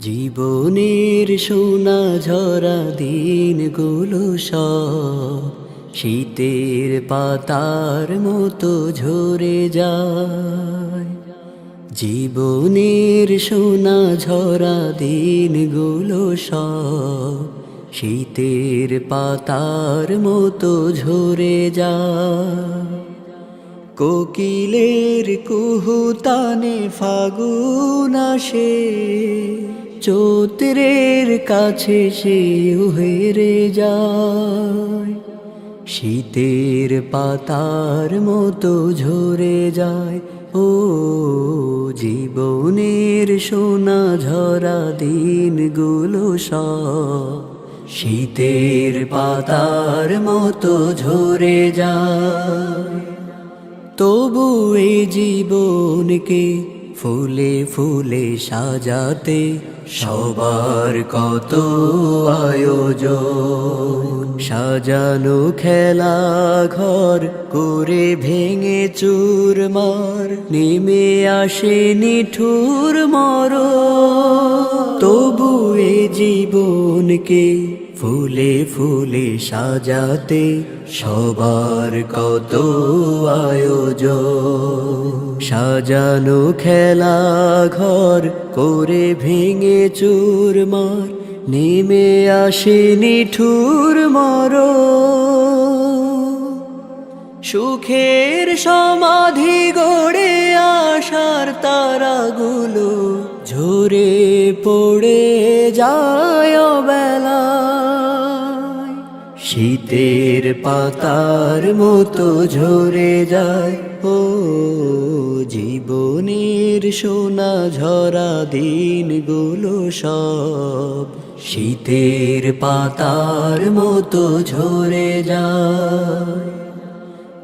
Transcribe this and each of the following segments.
জীবনের সোনা ঝরা দিনগুলো সব শীতের পাতার মতো ঝরে যায়। জীবনের সোনা ঝরা দিনগুলো সব শীতের পাতার মতো ঝরে যায়। কোকিলের কুহুতানে ফাগুন আসে। চৌত্রের কাছে সে হেরে যায়। শীতের পাতার মতো ঝরে যায়। ও জীবনের সোনা ঝরা দিনগুলো শীতের পাতার মতো ঝরে যায়। তবু এই জীবনকে ফুলে ফুলে সাজাতে সবার কত আয়োজন। সাজানো খেলা ঘর করে ভেঙে চুরমার নেমে আসে নিঠুর মর তবু এ জীবনকে ফুলে ফুলে সাজাতে সবার কত আয়োজন। সাজানো খেলা ঘর করে ভেঙে চুরমার, নেমে আসে নিঠুর মর। সুখের সমাধি গড়ে আসার তারাগুলো ঝরে পড়ে যায় বেলা শীতের পাতার মতো ঝরে যায় ও জীবনের সোনা ঝরা দিনগুলো সব শীতের পাতার মতো ঝরে যায়।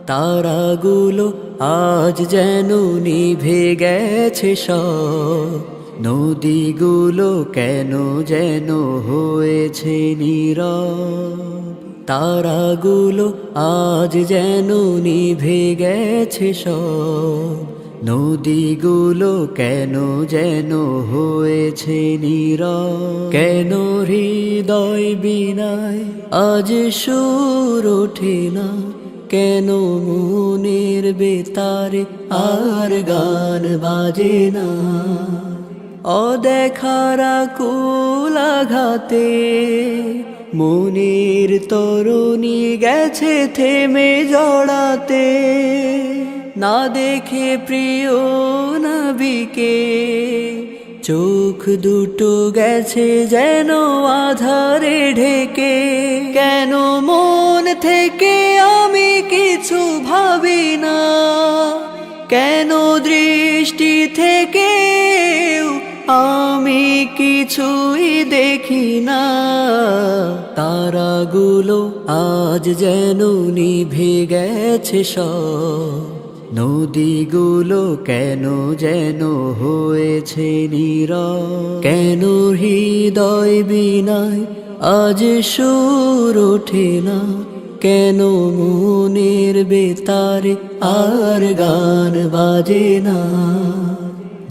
তারাগুলো আজ যেন নিভে গেছে সব। নদীগুলো কেন যেন হয়েছে নীরব? তারাগুলো আজ যেন নিভে গেছে সব। নদীগুলো কেন যেন হয়েছে নীরব? কেন হৃদয় বিনায় আজ সুর ওঠে না? কেন মনের বেতারে আর গান বাজে না? অদেখারা কুলাঘাতে মনের তরুণী গেছে থেমে জড়াতে। না দেখে প্রিয় নবীকে, চোখ দুটো গেছে যেন আধারে ঢেকে। কেন মন থেকে আমি কিছু ভাবি না, কেন দৃষ্টি থেকে কিছুই দেখি না। তারাগুলো আজ যেন নিভে গেছে সব। নদীগুলো কেন যেন হয়েছে নীরব। কেন হৃদয় বিনায় আজ সুর ওঠে না। কেন মনের বেতারে আর গান বাজে না।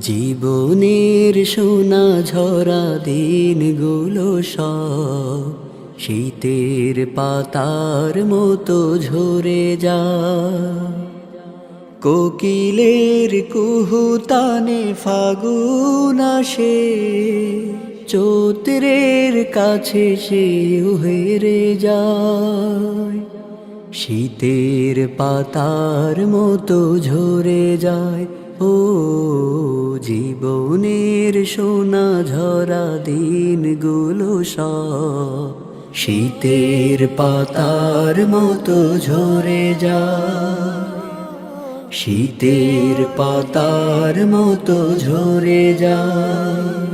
জীবনের সোনা ঝরা দিনগুলো সব শীতের পাতার মতো ঝরে যা কোকিলের কুহুতানে ফাগুন আসে, চৌত্রের কাছে সে হেরে যায়। শীতের পাতার মতো ঝরে যায় ও জীবনের সোনা ঝরা দিনগুলো সব শীতের পাতার মতো ঝরে যায়। শীতের পাতার মতো ঝরে যায়।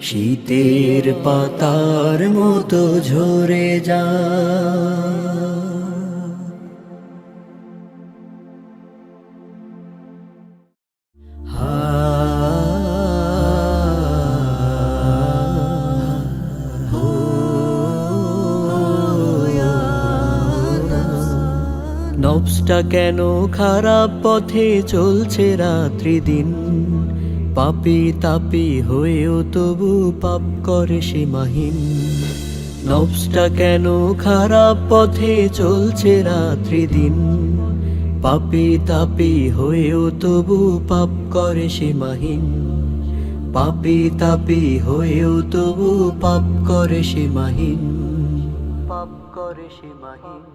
শীতের পাতার মতো ঝরে যায়। নবসটা কেন খারাপ পথে চলছে রাত্রি দিন? পাপি তাপি হয়েও তবু পাপ করে সীমাহীন। নবসটা কেন খারাপ পথে চলছে রাত্রি দিন? পাপি তাপি হয়েও তবু পাপ করে সীমাহীন। পাপি তাপি হয়েও তবু পাপ করে সীমাহীন। পাপ করে সীমাহীন।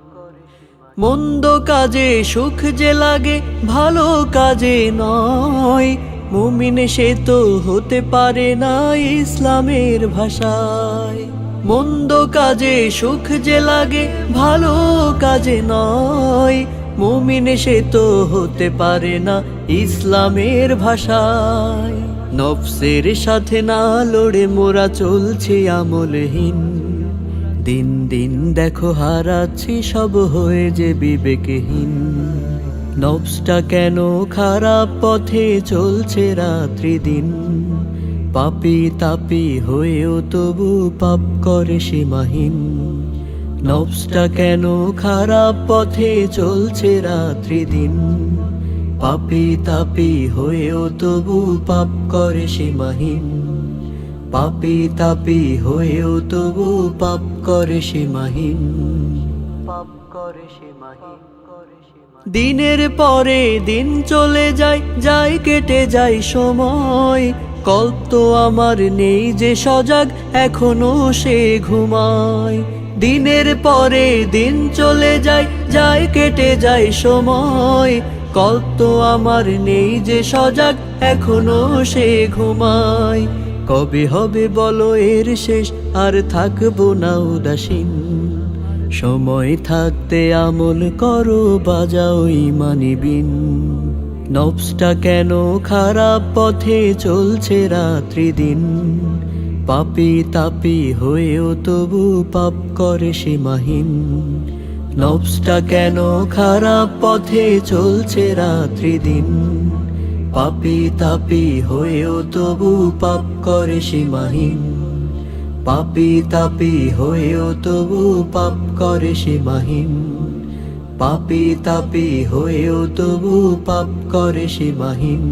মন্দ কাজে সুখ যে লাগে, ভালো কাজে নয়। মুমিন সে তো হতে পারে না ইসলামের ভাষায়। মন্দ কাজে সুখ যে লাগে, ভালো কাজে নয়। মুমিন সে তো হতে পারে না ইসলামের ভাষায়। নফসের সাথে না লড়ে মোরা চলছে আমলহীন। দিন দিন দেখো হারাচ্ছি সব হয়ে যে বিবেকহীন। নবসটা কেন খারাপ পথে চলছে রাত্রি দিন? পাপি তাপি হয়েও তবু পাপ করে সীমাহীন। নবসটা কেন খারাপ পথে চলছে রাত্রি দিন? পাপি তাপি হয়েও তবু পাপ করে সীমাহীন। পাপি তাপি হয়েও তবু পাপ করে সীমাহীন পাপ করে সে সীমাহীন দিনের পরে দিন চলে যায় যায় কেটে যায় সময়। কল্প তো আমার নেই যে সজাগ, এখনও সে ঘুমায়। দিনের পরে দিন চলে যায় যায় কেটে যায় সময়। কল্প তো আমার নেই যে সজাগ, এখনও সে ঘুমায়। কবে হবে বলো এর শেষ? আর থাকব না উদাসীন। সময় থাকতে আমল করো, বাজাও ইমানি বিন। নবসটা কেন খারাপ পথে চলছে রাত্রি দিন? পাপি তাপি হয়েও তবু পাপ করে সীমাহীন নবসটা কেন খারাপ পথে চলছে রাত্রি দিন? পাপি তাপি হয়েও তবু পাপ করে সীমাহীন। পাপি তাপি হয়েও তবু পাপ করে সীমাহীন। পাপি তাপি হয়েও তবু পাপ করে সীমাহীন।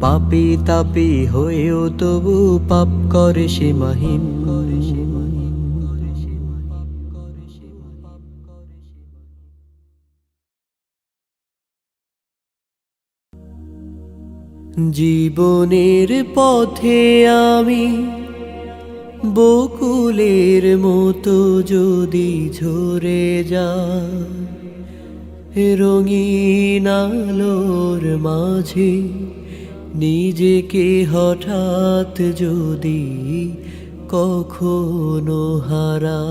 পাপি তাপি হয়েও তবু পাপ করে সীমাহীন। জীবনের পথে আমি বকুলের মতো যদি ঝরে যা রঙিন আলোর মাঝে নিজেকে হঠাৎ যদি কখনো হারা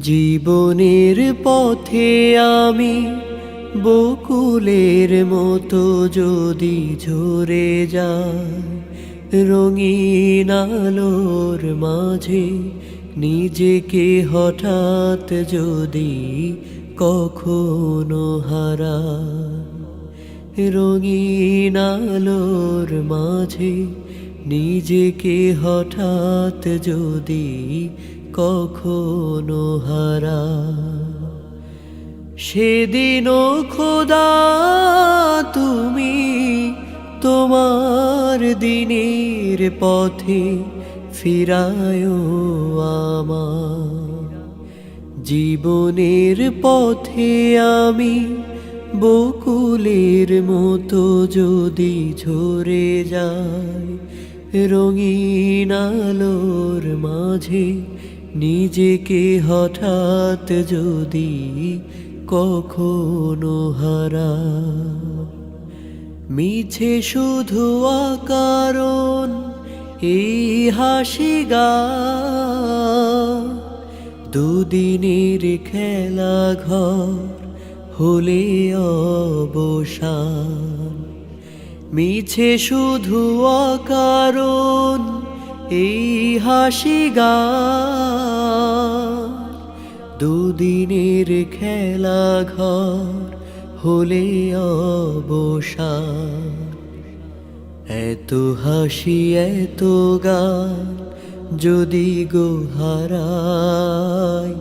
জীবনের পথে আমি বকুলের মতো যদি ঝরে যায়, রঙিন আলোর মাঝে নিজেকে হঠাৎ যদি কখনো হারা রঙিন আলোর মাঝে নিজেকে হঠাৎ যদি কখনো হারা সেদিনও খোদা তুমি তোমার দিনের পথে ফিরায় আমার জীবনের পথে আমি বকুলের মতো যদি ঝরে যায় রঙিন আলোর মাঝে নিজেকে হঠাৎ যদি কখনো হারা। মিছে শুধু আকারণ এই হাসি গা। দুদিনের খেলা ঘর হলে অবসান। মিছে শুধু অকারণ, এই হাসি গা। দুদিনের খেলা ঘর হলে অবসান। এত হাসি, এত গান যদি গো হারায়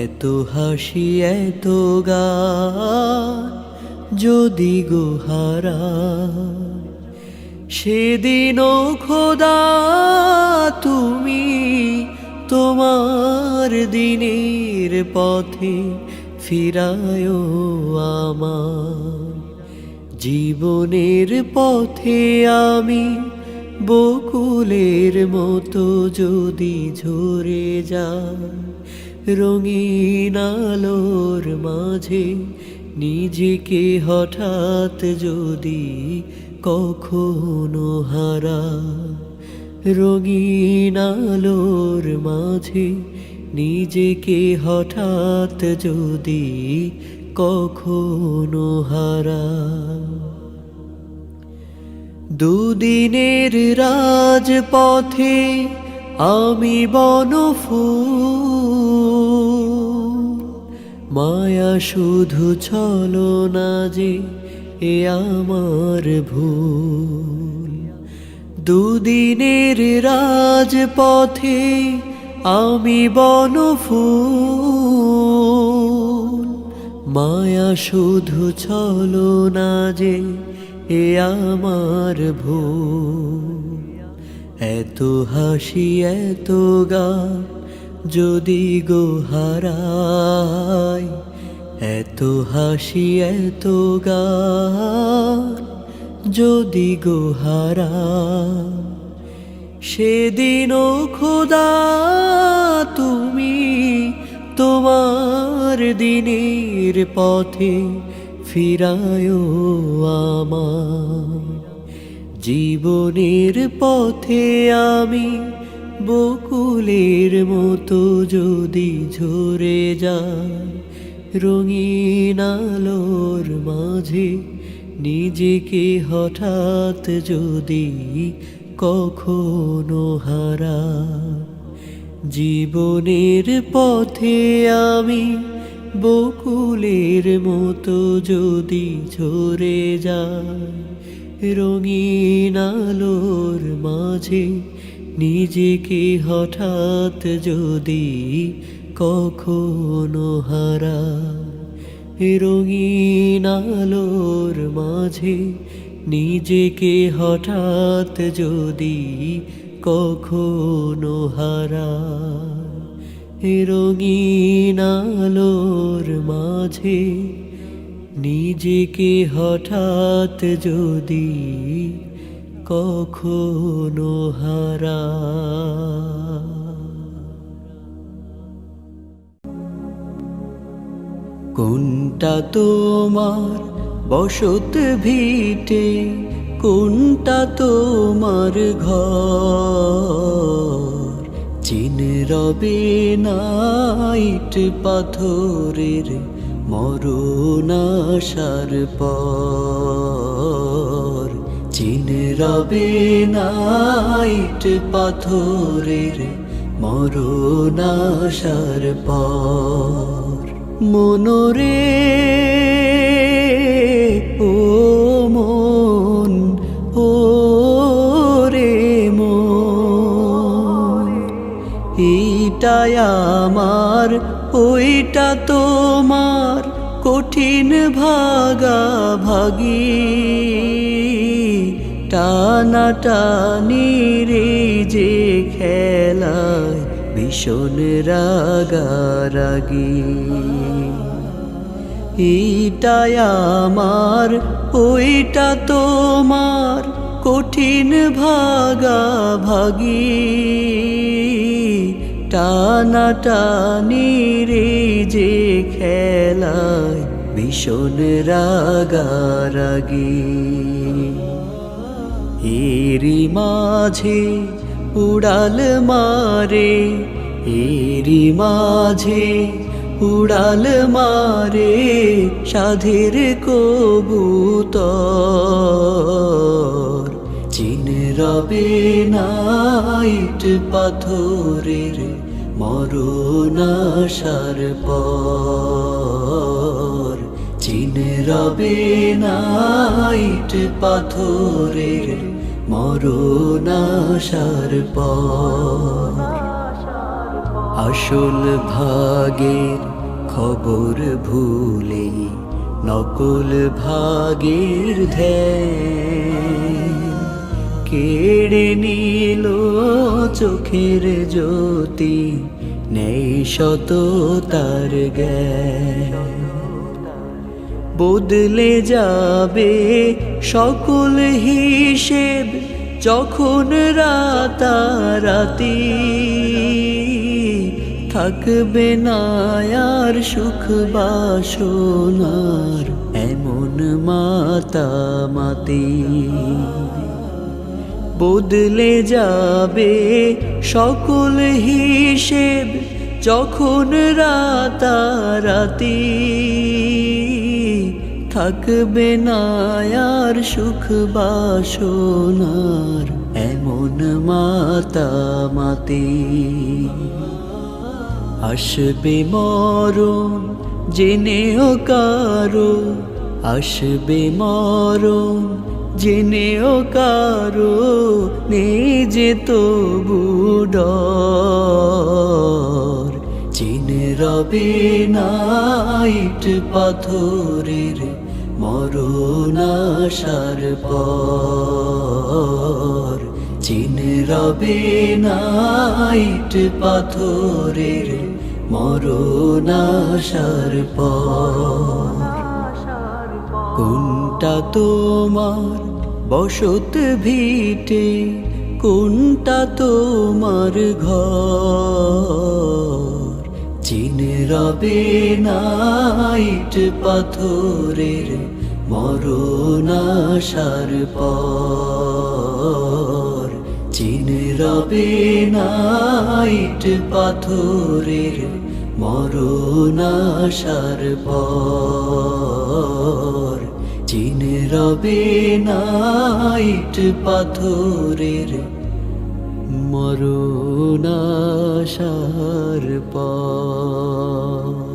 এত হাসি, এত গান যদি গোহারা সেদিনও খোদা তুমি তোমার দিনের পথে ফিরায় আমার জীবনের পথে আমি বকুলের মতো যদি ঝরে যায় রঙিন আলোর মাঝে নিজেকে হঠাৎ যদি কখনো হারা রঙিন আলোর মাঝে নিজেকে হঠাৎ যদি কখনো হারা। দুদিনের রাজপথে আমি বনফুল। মায়া শুধু ছলো না যে এ আমার ভুল। দুদিনের রাজপথে আমি বনফুল। মায়া শুধু ছলো না যে এ আমার ভুল। এত হাসি, এত গান যদি গো হারায় এত হাসি, এত গান যদি গো হারায় সেদিনও খোদা তুমি তোমার দিনের পথে ফিরায় আমার জীবনের পথে আমি বকুলের মতো যদি ঝরে যায় রঙিন আলোর মাঝে নিজেকে হঠাৎ যদি কখনো হারা, জীবনের পথে আমি বকুলের মতো যদি ঝরে যায় রঙিন আলোর মাঝে নিজেকে হঠাৎ যদি কখনো হারা। রঙিন আলোর মাঝে নিজেকে হঠাৎ যদি কখনো হারা রঙিন আলোর মাঝে নিজেকে হঠাৎ যদি কখনো হারা কোনটা তোমার? বসত ভিটে কোনটা তোমার ঘর? চিন রবে নাইট পাথরের মরুনাশার পর। চিন রবে নাইট পাথরের মরুনাশার পর। মনোরে, ও মন ও রে মন আমার, ওইটা তোমার কঠিন ভাগা ভাগি। টানা টানি রে যে খেলায় ভীষণ রাগারাগি। এইটাই আমার, ওইটা তোমার কঠিন ভাগা ভাগি টানা টানি রে যে খেলায় ভীষণ রাগারাগি। এরি মাঝে উড়াল মারে এরি মাঝে উড়াল মারে সাধের কবুতর। চিন রবে নাইট পাথরের মরুনাশার পর। চিন রবে নাইট পাথরের মরুনাশার পর। আসল ভাগের খবর ভুলে নকল ভাগের ধ্যান কেড়ে নিল চোখের জ্যোতি, নেই শত তার জ্ঞান। বদলে যাবে সকল হিসেব যখন রাতারাতি। থাকবে না আর সুখ বাসনার এমন মাতামাতি। বদলে যাবে সকল হিসেব যখন রাতারাতি। থাকবে না আর সুখ বাসনার এমন মাতামাতি আসবে মরণ, জেনেও কারও। আসবে মরণ, জেনেও কারও। নিজে তো বুডর চিনে রবে নাইট পাথরের মরণ আসার পর চিনে রবে নাইট পাথরের মরণ আসার পর। কোনটা তোমার? বসত ভিটে কোনটা তোমার ঘর? চিনে রবে নাইট পাথরের মরণ আসার পর। চিনে রবে নাইট পাথরের মরণ আসার পর। চিনে রবে নাইট পাথরের মরুণাশার পথ